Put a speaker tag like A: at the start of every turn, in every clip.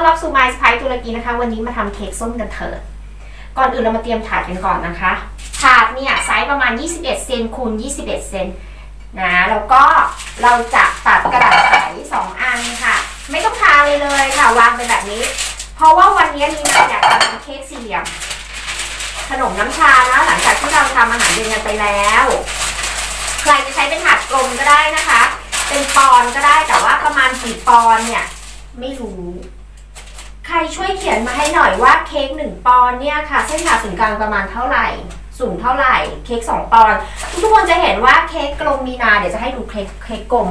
A: อนรับสู่ไมซ์ไพตุรกีนะคะ วันนี้มาทำเค้กส้มกันเถิดก่อนอื่นเรามาเตรียมถาดกันก่อนนะคะ ถาดเนี่ยไซส์ประมาณ 21 เซนคูณ 21 เซนนะแล้วก็เราจะตัดกระดาษใสสองอันค่ะ ไม่ต้องทาเลยเลยค่ะ วางไปแบบนี้ เพราะว่าวันนี้มีนาอยากทำเค้กสี่เหลี่ยมขนมน้ำชานะหลังจากที่เราทำอาหารเย็นกันไปแล้ว ใครจะใช้เป็นถาดกลมก็ได้นะคะ เป็นปอนก็ได้แต่ว่าประมาณกี่ปอนเนี่ย ไม่รู้ ใครช่วยเขียนมาให้หน่อยว่าเค้กหนึ่งปอนด์เนี่ยค่ะเส้นผ่าศูนย์กลางประมาณเท่าไหร่สูงเท่าไหร่เค้กสองปอนด์ทุกคนจะเห็นว่าเค้กกลมมีนาเดี๋ยวจะให้ดูเค้กเค้กกลม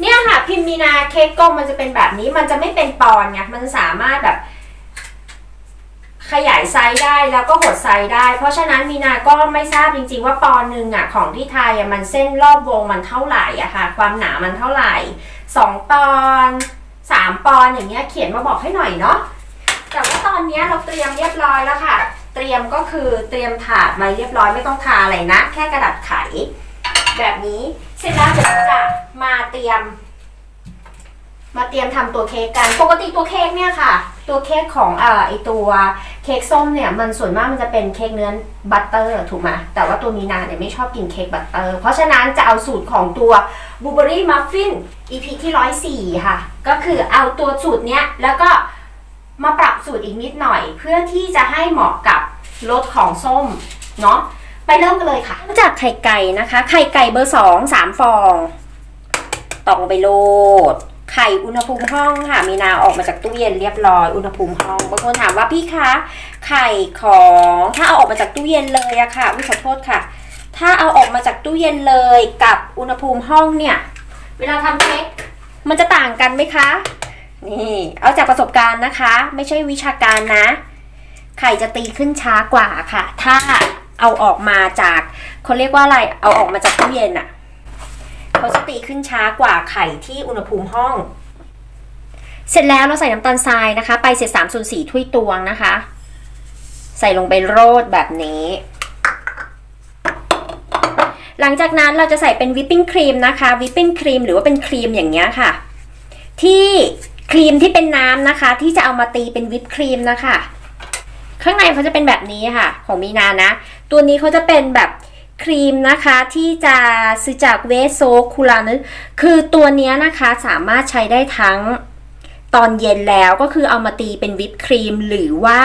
A: เนี่ยค่ะพิมพ์มีนาเค้กกลมมันจะเป็นแบบนี้มันจะไม่เป็นปอนไงมันสามารถแบบ ขยายไซส์ได้แล้วก็หดไซส์ได้ เพราะฉะนั้นมีนาก็ไม่ทราบจริง ๆ ว่าปอนหนึ่งอะของที่ไทยอะมันเส้นรอบวงมันเท่าไหร่อะค่ะ ความหนามันเท่าไหร่สองปอน สามปอนอย่างเงี้ยเขียนมาบอกให้หน่อยเนาะแต่ว่าตอนเนี้ยเราเตรียมเรียบร้อยแล้วค่ะ เตรียมก็คือเตรียมถาดมาเรียบร้อยไม่ต้องทาอะไรนะ แค่กระดาษไข แบบนี้เสร็จแล้วเดี๋ยวจะมาเตรียม มาเตรียมทำตัวเค้กกัน ปกติตัวเค้กเนี่ยค่ะ ตัวเค้กของเอ่อไอตัวเค้กส้มเนี่ยมันส่วนมากมันจะเป็นเค้กเนื้อบัตเตอร์ถูกไหมแต่ว่าตัวมีนาเนี่ยไม่ชอบกินเค้กบัตเตอร์ เพราะฉะนั้นจะเอาสูตรของตัวบลูเบอรี่มัฟฟิน EP ที่ร้อยสี่ค่ะ ก็คือเอาตัวสูตรเนี้ยแล้วก็มาปรับสูตรอีกนิดหน่อย เพื่อที่จะให้เหมาะกับรสของส้มเนาะไปเริ่มกันเลยค่ะเริ่มจากไข่ไก่นะคะ ไข่ไก่เบอร์สองสามฟองตอกลงไปโลด ไข่อุณหภูมิห้องค่ะ มีนาออกมาจากตู้เย็นเรียบร้อยอุณหภูมิห้องบางคนถามว่าพี่คะไข่ของถ้าเอาออกมาจากตู้เย็นเลยอะค่ะวิขอโทษค่ะ ถ้าเอาออกมาจากตู้เย็นเลยกับอุณหภูมิห้องเนี่ยเวลาทำเค้กมันจะต่างกันไหมคะนี่เอาจากประสบการณ์นะคะ ไม่ใช่วิชาการนะ ไข่จะตีขึ้นช้ากว่าค่ะ ถ้าเอาออกมาจากเขาเรียกว่าอะไรเอาออกมาจากตู้เย็นอะ เขาจะตีขึ้นช้ากว่าไข่ที่อุณหภูมิห้อง เสร็จแล้วเราใส่น้ำตาลทรายนะคะ ไปเศษสามส่วนสี่ถ้วยตวงนะคะ ใส่ลงไปโรดแบบนี้ หลังจากนั้นเราจะใส่เป็นวิปปิ้งครีมนะคะวิปปิ้งครีมหรือว่าเป็นครีมอย่างเงี้ยค่ะ ที่ครีมที่เป็นน้ำนะคะ ที่จะเอามาตีเป็นวิปครีมนะคะ ข้างในเขาจะเป็นแบบนี้ค่ะ ของมีนานะ ตัวนี้เขาจะเป็นแบบ ครีมนะคะที่จะซื้อจากเวสโซคูลานึคือตัวนี้นะคะสามารถใช้ได้ทั้งตอนเย็นแล้วก็คือเอามาตีเป็นวิปครีมหรือว่า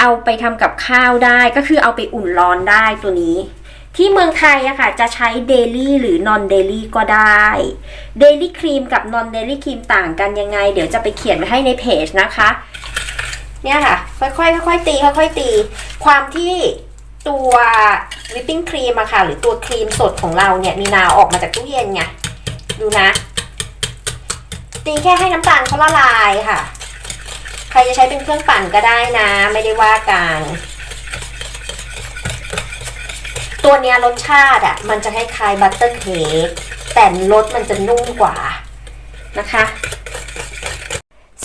A: เอาไปทำกับข้าวได้ก็คือเอาไปอุ่นร้อนได้ตัวนี้ ที่เมืองไทยอะค่ะจะใช้เดลี่หรือนอนเดลี่ก็ได้เดลี่ครีมกับนอนเดลี่ครีมต่างกันยังไง เดี๋ยวจะไปเขียนไว้ให้ในเพจนะคะ เนี่ยค่ะ ค่อยๆค่อยๆตีค่อยๆตี ความที่ ตัววิปปิ้งครีมอะค่ะ หรือตัวครีมสดของเราเนี่ยมีนาออกมาจากตู้เย็นไงดูนะ ตีแค่ให้น้ำตาลเขาละลายค่ะ ใครจะใช้เป็นเครื่องปั่นก็ได้นะ ไม่ได้ว่ากันตัวเนี้ยรสชาติอะมันจะคล้ายๆบัตเตอร์เค้กแต่รสมันจะนุ่มกว่านะคะ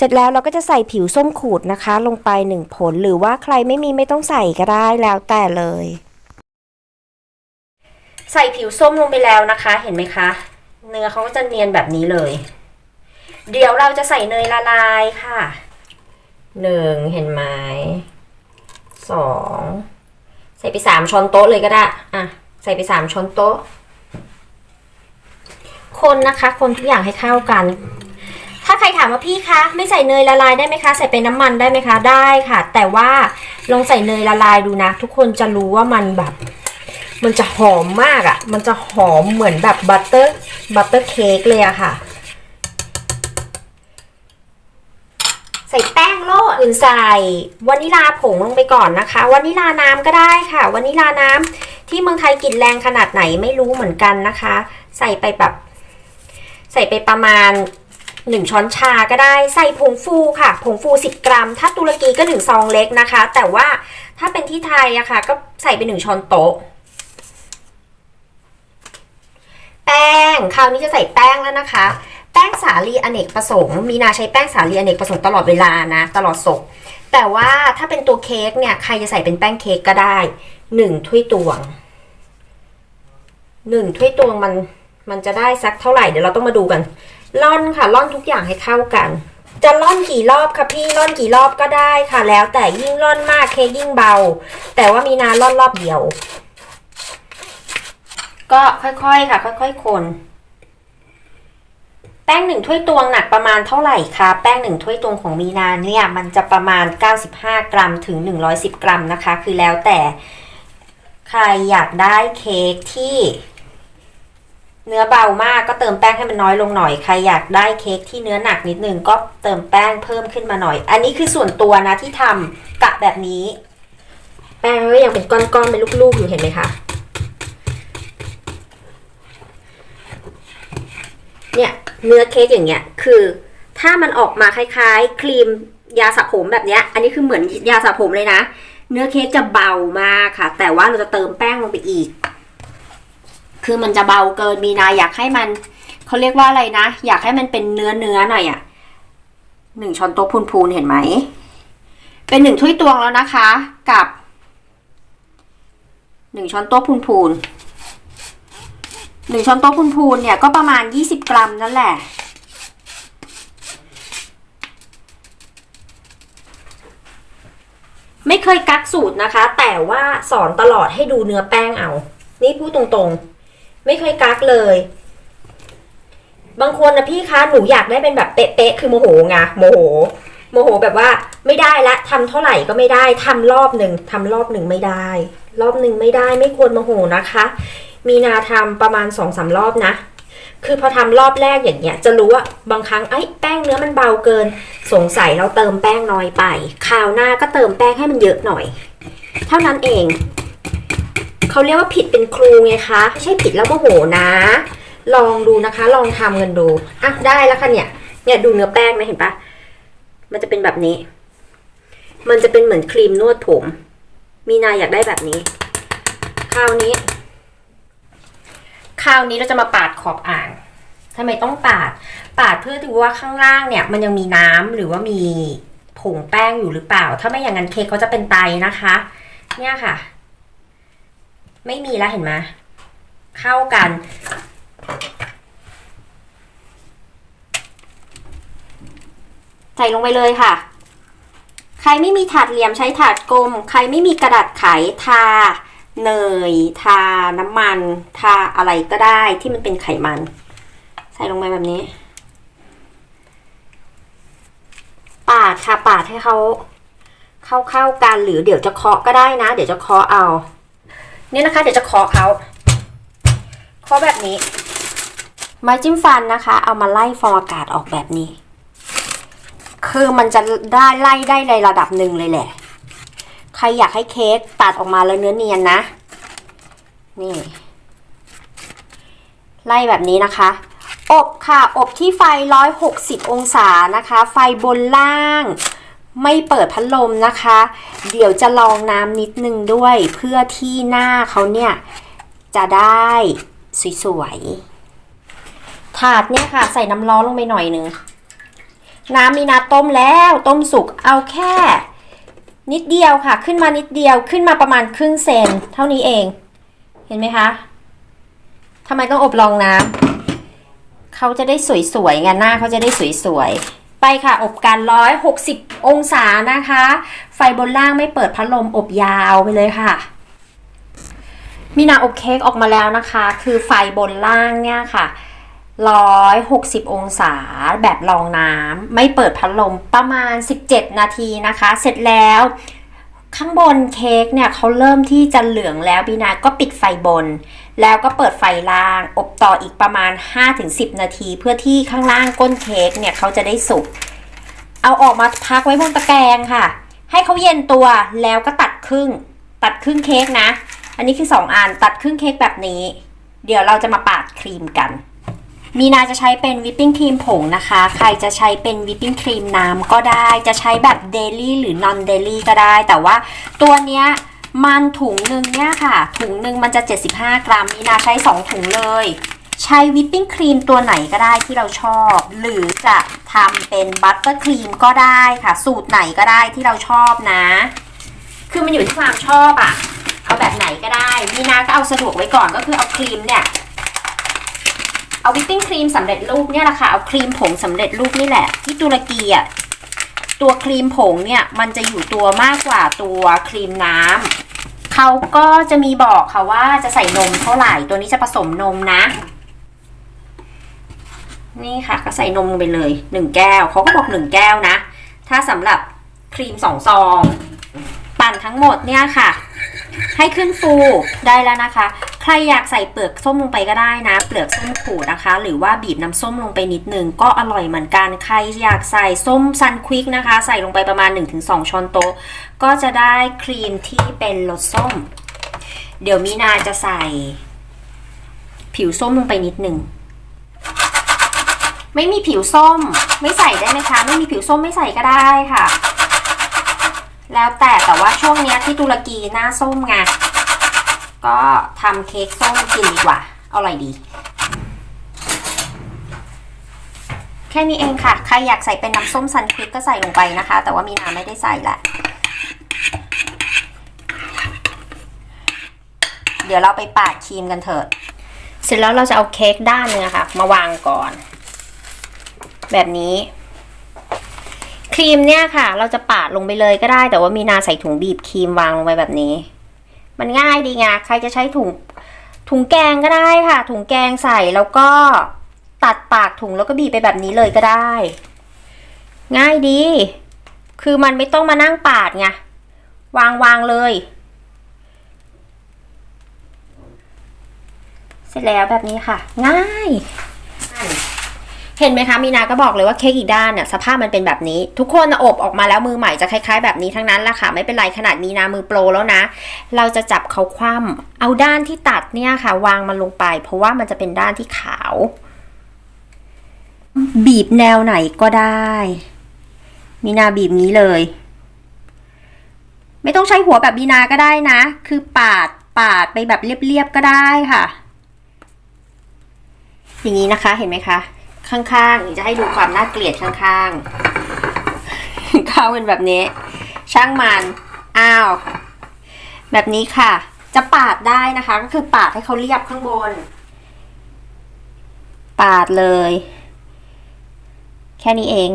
A: เสร็จแล้วเราก็จะใส่ผิวส้มขูดนะคะ ลงไปหนึ่งผลหรือว่าใครไม่มีไม่ต้องใส่ก็ได้แล้วแต่เลย ใส่ผิวส้มลงไปแล้วนะคะ เห็นไหมคะ เนื้อเขาก็จะเนียนแบบนี้เลย เดี๋ยวเราจะใส่เนยละลายค่ะหนึ่งเห็นไหมสองใส่ไปสามช้อนโต๊ะเลยก็ได้อะใส่ไปสามช้อนโต๊ะ คนนะคะ คนทุกอย่างให้เข้ากัน ถ้าใครถามว่าพี่คะไม่ใส่เนยละลายได้ไหมคะ ใส่เป็นน้ำมันได้ไหมคะได้ค่ะ แต่ว่าลองใส่เนยละลายดูนะ ทุกคนจะรู้ว่ามันแบบ มันจะหอมมากอะ่ะ มันจะหอมเหมือนแบบบัตเตอร์บัตเตอร์เค้กเลยอะค่ะ ใส่แป้งโลดอื่นใส่วานิลาผงลงไปก่อนนะคะวานิลาน้ำก็ได้ค่ะวานิลาน้ำที่เมืองไทยกลิ่นแรงขนาดไหนไม่รู้เหมือนกันนะคะ ใส่ไปแบบ ใส่ไปประมาณ หนึ่งช้อนชาก็ได้ใส่ผงฟูค่ะ ผงฟู 10 กรัม ถ้าตุรกีก็หนึ่งซองเล็กนะคะ แต่ว่าถ้าเป็นที่ไทยอะค่ะ ก็ใส่ไปหนึ่งช้อนโต๊ะ แป้งคราวนี้จะใส่แป้งแล้วนะคะ แป้งสาลีอเนกประสงค์ มีนาใช้แป้งสาลีอเนกประสงค์ตลอดเวลานะ ตลอดศกแต่ว่าถ้าเป็นตัวเค้กเนี่ยใครจะใส่เป็นแป้งเค้กก็ได้หนึ่งถ้วยตวงหนึ่งถ้วยตวงมันมันจะได้สักเท่าไหร่เดี๋ยวเราต้องมาดูกัน ร่อนค่ะร่อนทุกอย่างให้เข้ากัน จะร่อนกี่รอบคะพี่ร่อนกี่รอบก็ได้ค่ะ แล้วแต่ยิ่งร่อนมากเค้กยิ่งเบา แต่ว่ามีนาร่อนรอบเดียว ก็ค่อยๆค่ะ ค่อยๆคนแป้งหนึ่งถ้วยตวงหนักประมาณเท่าไหร่คะแป้งหนึ่งถ้วยตวงของมีนาเนี่ยมันจะประมาณ 95 กรัมถึง 110 กรัมนะคะ คือแล้วแต่ใครอยากได้เค้กที่ เนื้อเบามากก็เติมแป้งให้มันน้อยลงหน่อย ใครอยากได้เค้กที่เนื้อหนักนิดนึงก็เติมแป้งเพิ่มขึ้นมาหน่อย อันนี้คือส่วนตัวนะที่ทำกะแบบนี้ แป้งก็ยังเป็นก้อนๆเป็นลูกๆอยู่เห็นไหมคะ เนี่ยเนื้อเค้กอย่างเงี้ยคือถ้ามันออกมาคล้ายๆ ครีมยาสระผมแบบเนี้ย อันนี้คือเหมือนยาสระผมเลยนะ เนื้อเค้กจะเบามากค่ะ แต่ว่าเราจะเติมแป้งลงไปอีก คือมันจะเบาเกินมีนาอยากให้มันเขาเรียกว่าอะไรนะ อยากให้มันเป็นเนื้อเนื้อหน่อยอะ่ะหนึ่งช้อนโต๊ะพูนๆเห็นไหม เป็นหนึ่งถ้วยตวงแล้วนะคะ กับหนึ่งช้อนโต๊ะพูนๆหนึ่งช้อนโต๊ะพูนๆเนี่ยก็ประมาณยี่สิบกรัมนั่นแหละไม่เคยกักสูตรนะคะ แต่ว่าสอนตลอดให้ดูเนื้อแป้งเอา นี่พูดตรงๆ ไม่เคยกักเลย บางคนนะพี่คะหนูอยากได้เป็นแบบเป๊ะๆคือโมโหไงโมโห โมโหแบบว่าไม่ได้ละทำเท่าไหร่ก็ไม่ได้ทำรอบหนึ่งทำรอบหนึ่งไม่ได้ รอบหนึ่งไม่ได้ไม่ควรโมโหนะคะ มีนาทำประมาณสองสามรอบนะคือพอทำรอบแรกอย่างเงี้ยจะรู้ว่าบางครั้งไอ้แป้งเนื้อมันเบาเกิน สงสัยเราเติมแป้งน้อยไปคราวหน้าก็เติมแป้งให้มันเยอะหน่อย เท่านั้นเอง เขาเรียกว่าผิดเป็นครูไงคะ ไม่ใช่ผิดแล้วโมโหนะ ลองดูนะคะ ลองทำกันดูอะได้แล้วค่ะเนี่ย เนี่ยดูเนื้อแป้งไหมเห็นปะมันจะเป็นแบบนี้ มันจะเป็นเหมือนครีมนวดผม มีนาอยากได้แบบนี้ คราวนี้ คราวนี้เราจะมาปาดขอบอ่างทำไมต้องปาด ปาดเพื่อดูว่าข้างล่างเนี่ย มันยังมีน้ำหรือว่ามีผงแป้งอยู่หรือเปล่า ถ้าไม่อย่างนั้นเค้กเขาจะเป็นไตนะคะ เนี่ยค่ะ ไม่มีแล้วเห็นไหมเข้ากัน ใส่ลงไปเลยค่ะ ใครไม่มีถาดเหลี่ยมใช้ถาดกลม ใครไม่มีกระดาษไขทาเนย ทาน้ำมัน ทาอะไรก็ได้ที่มันเป็นไขมัน ใส่ลงไปแบบนี้ ปาดค่ะปาดให้เขาเข้าเข้าๆกันหรือเดี๋ยวจะเคาะก็ได้นะ เดี๋ยวจะเคาะเอา นี่นะคะ เดี๋ยวจะเคาะเขาเคาะแบบนี้ ไม้จิ้มฟันนะคะ เอามาไล่ฟองอากาศออกแบบนี้ คือมันจะได้ไล่ได้ในระดับหนึ่งเลยแหละ ใครอยากให้เค้กตัดออกมาแล้วเนื้อเนียนนะ นี่ ไล่แบบนี้นะคะ อบค่ะ อบที่ไฟ 160 องศานะคะ ไฟบนล่าง ไม่เปิดพัดลมนะคะ เดี๋ยวจะลองน้ำนิดนึงด้วย เพื่อที่หน้าเขาเนี่ยจะได้สวยๆ ถาดเนี่ยค่ะ ใส่น้ำร้อนลงไปหน่อยนึง น้ำมีนาต้มแล้วต้มสุกเอาแค่ นิดเดียวค่ะ ขึ้นมานิดเดียวขึ้นมาประมาณครึ่งเซนเท่านี้เอง เห็นไหมคะทำไมต้องอบรองน้ำเขาจะได้สวยๆไงหน้าเขาจะได้สวยๆ ไปค่ะ อบกัน160 องศานะคะ ไฟบนล่างไม่เปิดพัดลมอบยาวไปเลยค่ะ มีนาอบเค้กออกมาแล้วนะคะ คือไฟบนล่างเนี่ยค่ะ 160 องศาแบบรองน้ำไม่เปิดพัดลมประมาณ 17 นาทีนะคะ เสร็จแล้วข้างบนเค้กเนี่ยเขาเริ่มที่จะเหลืองแล้วบีนาก็ปิดไฟบน แล้วก็เปิดไฟล่าง อบต่ออีกประมาณ 5-10 นาที เพื่อที่ข้างล่างก้นเค้กเนี่ยเขาจะได้สุก เอาออกมาพักไว้บนตะแกรงค่ะ ให้เขาเย็นตัวแล้วก็ตัดครึ่ง ตัดครึ่งเค้กนะ อันนี้คือ 2อันตัดครึ่งเค้กแบบนี้ เดี๋ยวเราจะมาปาดครีมกัน มีนาจะใช้เป็นวิปปิ้งครีมผงนะคะ ใครจะใช้เป็นวิปปิ้งครีมน้ำก็ได้ จะใช้แบบเดลี่หรือนอนเดลี่ก็ได้ แต่ว่าตัวเนี้ย มันถุงหนึ่งเนี่ยค่ะ ถุงหนึ่งมันจะ 75 กรัมมีนาใช้ 2 ถุงเลย ใช้วิปปิ้งครีมตัวไหนก็ได้ที่เราชอบ หรือจะทำเป็นบัตเตอร์ครีมก็ได้ค่ะ สูตรไหนก็ได้ที่เราชอบนะ คือมันอยู่ที่ความชอบอะเอาแบบไหนก็ได้มีนาก็เอาสะดวกไว้ก่อนก็คือเอาครีมเนี่ยเอาเอาวิปปิ้งครีมสำเร็จรูปเนี่ยแหละค่ะ เอาครีมผงสำเร็จรูปนี่แหละ ที่ตุรกีอะ ตัวครีมผงเนี่ยมันจะอยู่ตัวมากกว่าตัวครีมน้ำเขาก็จะมีบอกค่ะว่าจะใส่นมเท่าไหร่ตัวนี้จะผสมนมนะ นี่ค่ะก็ใส่นมลงไปเลยหนึ่งแก้วเขาก็บอกหนึ่งแก้วนะ ถ้าสำหรับครีมสองซอง ปั่นทั้งหมดเนี่ยค่ะ ให้ขึ้นฟูได้แล้วนะคะ รอยากใส่เปลือกส้มลงไปก็ได้นะ เปลือกส้มขูดนะคะ หรือว่าบีบน้ำส้มลงไปนิดนึงก็อร่อยเหมือนกัน ใครอยากใส่ส้มซันควิกนะคะ ใส่ลงไปประมาณ 1-2 ช้อนโต๊ะ ก็จะได้ครีมที่เป็นรสส้ม เดี๋ยวมีนาจะใส่ผิวส้มลงไปนิดนึงไม่มีผิวส้ม ไม่ใส่ได้ไหมคะ ไม่มีผิวส้มไม่ใส่ก็ได้ค่ะ แล้วแต่แต่ว่าช่วงนี้ที่ตุรกีหน้าส้มไง ก็ทำเค้กส้มกินดีกว่าเอาอะไรดี แค่นี้เองค่ะ ใครอยากใส่เป็นน้ำส้มซันควิกก็ใส่ลงไปนะคะ แต่ว่ามีนาไม่ได้ใส่แหละ เดี๋ยวเราไปปาดครีมกันเถอะ เสร็จแล้วเราจะเอาเค้กด้านหนึงอค่ะ มาวางก่อน แบบนี้ครีมเนี่ยค่ะ เราจะปาดลงไปเลยก็ได้ แต่ว่ามีนาใส่ถุงบีบครีมวางลงไปแบบนี้ มันง่ายดีไงใครจะใช้ถุงถุงแกงก็ได้ค่ะ ถุงแกงใส่แล้วก็ตัดปากถุงแล้วก็บีบไปแบบนี้เลยก็ได้ ง่ายดี คือมันไม่ต้องมานั่งปาดไงวางวางเลย เสร็จแล้วแบบนี้ค่ะ ง่าย เห็นไหมคะมีนาก็บอกเลยว่าเค้กอีกด้านเนี่ยสภาพมันเป็นแบบนี้ ทุกคนอบออกมาแล้วมือใหม่จะคล้ายๆ แบบนี้ทั้งนั้นแหละค่ะ ไม่เป็นไรขนาดมีนามือโปรแล้วนะ เราจะจับเขาคว่ำเอาด้านที่ตัดเนี่ยค่ะ วางมันลงไป เพราะว่ามันจะเป็นด้านที่ขาว บีบแนวไหนก็ได้ มีนาบีบนี้เลย ไม่ต้องใช้หัวแบบมีนาก็ได้นะ คือปาดปาดไปแบบเรียบๆก็ได้ค่ะ อย่างนี้นะคะเห็นไหมคะ ข้างๆจะให้ดูความน่าเกลียดข้างๆข้าวเป็นแบบนี้ ช่างมันอ้าว แบบนี้ค่ะ จะปาดได้นะคะ ก็คือปาดให้เขาเรียบข้างบน ปาดเลย แค่นี้เอง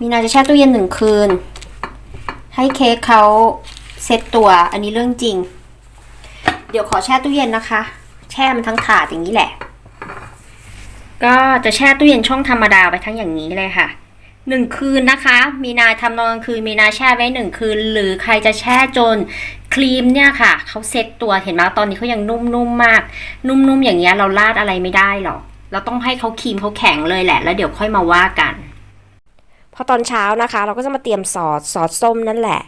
A: มีนาจะแช่ตู้เย็นหนึ่งคืน ให้เค้กเขาเซตตัวอันนี้เรื่องจริง เดี๋ยวขอแช่ตู้เย็นนะคะ แช่มันทั้งถาดอย่างนี้แหละ ก็จะแช่ตู้เย็นช่องธรรมดาไปทั้งอย่างนี้เลยค่ะหนึ่งคืนนะคะ มีนาทำนอนกลางคืนมีนาแช่ไว้หนึ่งคืน หรือใครจะแช่จนครีมเนี่ยค่ะเขาเซ็ตตัวเห็นไหมตอนนี้เขายังนุ่มๆมาก นุ่มๆอย่างเงี้ยเราลาดอะไรไม่ได้หรอกเราต้องให้เขาครีมเขาแข็งเลยแหละ แล้วเดี๋ยวค่อยมาว่ากัน พอตอนเช้านะคะ เราก็จะมาเตรียมซอสซอสส้มนั่นแหละ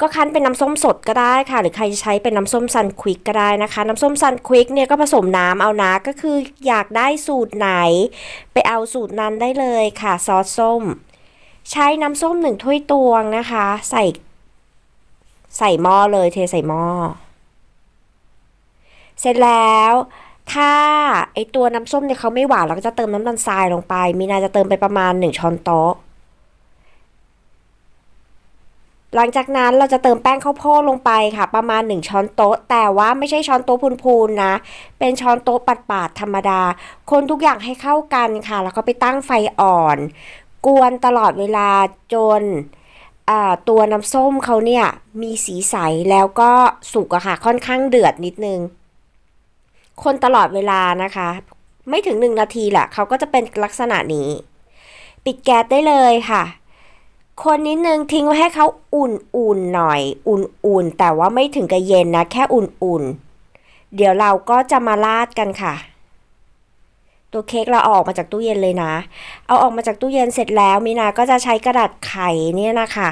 A: ก็คั้นเป็นน้ำส้มสดก็ได้ค่ะ หรือใครใช้เป็นน้ำส้มซันควิกก็ได้นะคะ น้ำส้มซันควิกเนี่ยก็ผสมน้ำเอานะก็คืออยากได้สูตรไหน ไปเอาสูตรนั้นได้เลยค่ะซอสส้ม ใช้น้ำส้มหนึ่งถ้วยตวงนะคะ ใส่ ใส่หม้อเลยเทใส่หม้อเสร็จแล้วถ้าไอตัวน้ำส้มเนี่ยเขาไม่หวานเราก็จะเติมน้ำตาลทรายลงไป มีนาจะเติมไปประมาณ 1 ช้อนโต๊ะ หลังจากนั้นเราจะเติมแป้งข้าวโพดลงไปค่ะ ประมาณ 1 ช้อนโต๊ะ แต่ว่าไม่ใช่ช้อนโต๊ะพูนๆนะ เป็นช้อนโต๊ะปาดๆธรรมดา คนทุกอย่างให้เข้ากันค่ะ แล้วก็ไปตั้งไฟอ่อน กวนตลอดเวลาจนตัวน้ำส้มเขาเนี่ยมีสีใสแล้วก็สุกอะค่ะ ค่อนข้างเดือดนิดนึง คนตลอดเวลานะคะ ไม่ถึงหนึ่งนาทีแหละเขาก็จะเป็นลักษณะนี้ ปิดแก๊สได้เลยค่ะ คนนิดนึงทิ้งไว้ให้เขาอุ่นๆหน่อย อุ่นๆ แต่ว่าไม่ถึงกับเย็นนะ แค่อุ่นๆ เดี๋ยวเราก็จะมาราดกันค่ะ ตัวเค้กเราเอาออกมาจากตู้เย็นเลยนะ เอาออกมาจากตู้เย็นเสร็จแล้วมีนาก็จะใช้กระดาษไขเนี่ยนะคะ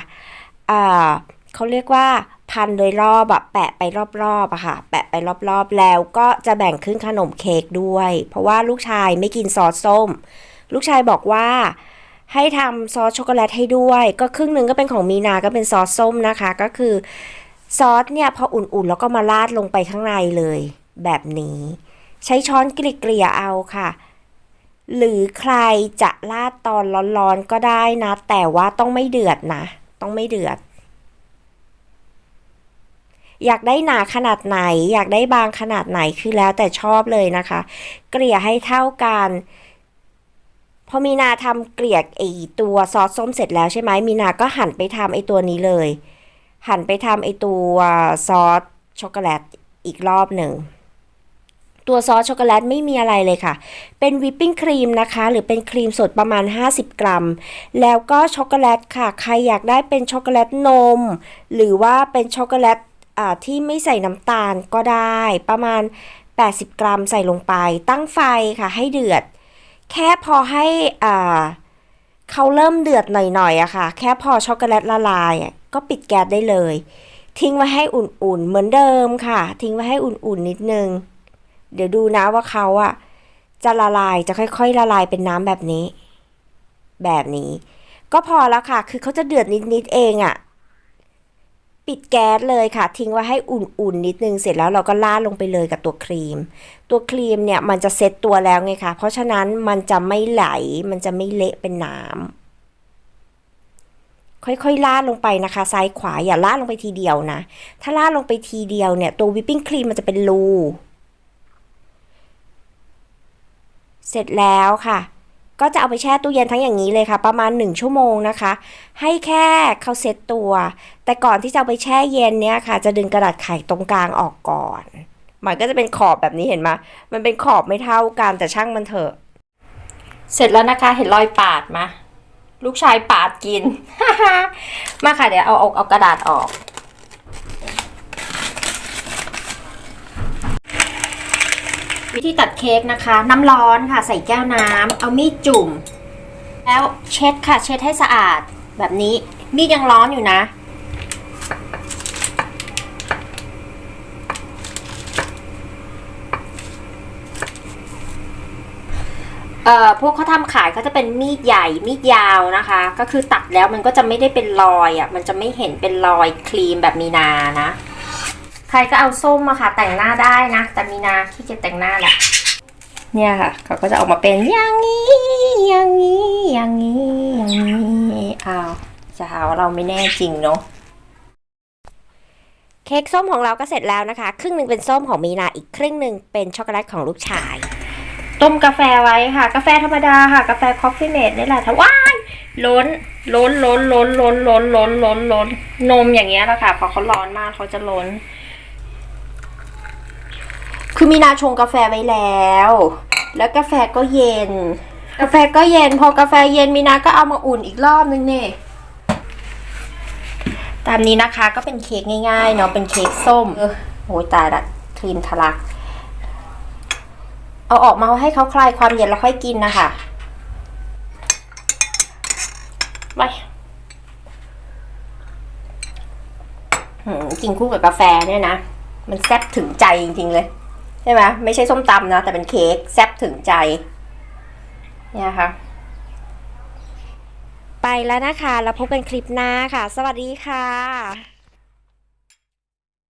A: อ่าเขาเรียกว่าพันโดยรอบแบบแปะไปรอบๆอะค่ะ แปะไปรอบๆ แล้วก็จะแบ่งครึ่งขนมเค้กด้วย เพราะว่าลูกชายไม่กินซอสส้ม ลูกชายบอกว่า ให้ทำซอสช็อกโกแลตให้ด้วย ก็ครึ่งหนึ่งก็เป็นของมีนาก็เป็นซอสส้มนะคะ ก็คือซอสเนี่ยพออุ่นๆ แล้วก็มาราดลงไปข้างในเลย แบบนี้ ใช้ช้อนเกลี่ยเอาค่ะ หรือใครจะราดตอนร้อนๆก็ได้นะ แต่ว่าต้องไม่เดือดนะ ต้องไม่เดือด
B: อยากได้หนาขนาดไหน อยากได้บางขนาดไหนคือแล้วแต่ชอบเลยนะคะ เกลี่ยให้เท่ากัน อมีนาทำเกลี่ยไอตัวซอสส้มเสร็จแล้วใช่ไหมมีนาก็หั่นไปทำไอตัวนี้เลย หั่นไปทำไอตัวซอสช็อกโกแลตอีกรอบหนึ่งตัวซอสช็อกโกแลตไม่มีอะไรเลยค่ะ เป็นวิปปิ้งครีมนะคะ หรือเป็นครีมสดประมาณ 50 กรัม แล้วก็ช็อกโกแลตค่ะ ใครอยากได้เป็นช็อกโกแลตนม หรือว่าเป็นช็อกโกแลตที่ไม่ใส่น้ำตาลก็ได้ ประมาณ 80 กรัมใส่ลงไป ตั้งไฟค่ะให้เดือด แค่พอให้อ่าเขาเริ่มเดือดหน่อยๆอะค่ะ แค่พอช็อกโกแลตละลายก็ปิดแก๊สได้เลย ทิ้งไว้ให้อุ่นๆ เหมือนเดิมค่ะ ทิ้งไว้ให้อุ่นๆนิดนึง เดี๋ยวดูนะว่าเขาอะจะละลายจะค่อย ๆ ละลายเป็นน้ำแบบนี้ แบบนี้ ก็พอแล้วค่ะ คือเขาจะเดือดนิดๆเองอะ ปิดแก๊สเลยค่ะ ทิ้งไว้ให้อุ่นๆนิดนึงเสร็จแล้วเราก็ราดลงไปเลยกับตัวครีม ตัวครีมเนี่ยมันจะเซ็ตตัวแล้วไงคะเพราะฉะนั้นมันจะไม่ไหล มันจะไม่เละเป็นน้ำค่อยๆราดลงไปนะคะ ซ้ายขวาอย่าราดลงไปทีเดียวนะ ถ้าราดลงไปทีเดียวเนี่ย ตัววิปปิ้งครีมมันจะเป็นรูเสร็จแล้วค่ะ ก็จะเอาไปแช่ตู้เย็นทั้งอย่างนี้เลยค่ะ ประมาณ 1 ชั่วโมงนะคะ ให้แค่เขาเซ็ตตัว แต่ก่อนที่จะเอาไปแช่เย็นเนี่ยค่ะ จะดึงกระดาษไข่ตรงกลางออกก่อน มันก็จะเป็นขอบแบบนี้เห็นไหมมันเป็นขอบไม่เท่ากันแต่ช่างมันเถอะ
A: เสร็จแล้วนะคะเห็นรอยปาดมาลูกชายปาดกิน มาค่ะเดี๋ยวเอาเอาเอากระดาษออก วิธีตัดเค้กนะคะ น้ำร้อนค่ะ ใส่แก้วน้ำเอามีดจุ่ม แล้วเช็ดค่ะ เช็ดให้สะอาดแบบนี้ มีดยังร้อนอยู่นะ เอ่อพวกเขาทำขายก็จะเป็นมีดใหญ่มีดยาวนะคะ ก็คือตัดแล้วมันก็จะไม่ได้เป็นรอยอะ มันจะไม่เห็นเป็นรอยครีมแบบมีนานะ รก็เอาส้มมาค่ะ แต่งหน้าได้นะ แต่มีนาขี้เกียจแต่งหน้าแหละเนี่ยค่ะ เขาก็จะออกมาเป็นอย่างนี้ อย่างนี้ อย่างนี้ อย่างนี้อ้าวจะหาว่าเราไม่แน่จริงเนาะ
B: เค้กส้มของเราก็เสร็จแล้วนะคะ ครึ่งหนึ่งเป็นส้มของมีนาอีกครึ่งหนึ่งเป็นช็อกโกแลตของลูกชาย
A: ต้มกาแฟไว้ค่ะ กาแฟธรรมดาค่ะ กาแฟคอฟฟี่เมดนี่แหละถ้าว้ายล้น ล้นล้นล้นล้นล้นล้นล้นล้นนมอย่างเงี้ยแหละค่ะพอเขาร้อนมากเขาจะล้น คือมีนาชงกาแฟไว้แล้ว แล้วกาแฟก็เย็น กาแฟก็เย็น พอกาแฟเย็นมีนาก็เอามาอุ่นอีกรอบนึงเนี่ยตามนี้นะคะก็เป็นเค้กง่ายๆเนาะเป็นเค้กส้มเออโอ้ยตายละครีมทะลัก เอาออกมาให้เขาคลายความเย็นแล้วค่อยกินนะคะไปหืมกินคู่กับกาแฟเนี่ยนะ มันแซ่บถึงใจจริงๆเลย ใช่ไหมไม่ใช่ส้มตำนะ แต่เป็นเค้กแซ่บถึงใจ เนี่ยค่ะ
B: ไปแล้วนะคะ แล้วพบกันคลิปหน้าค่ะ สวัสดีค่ะ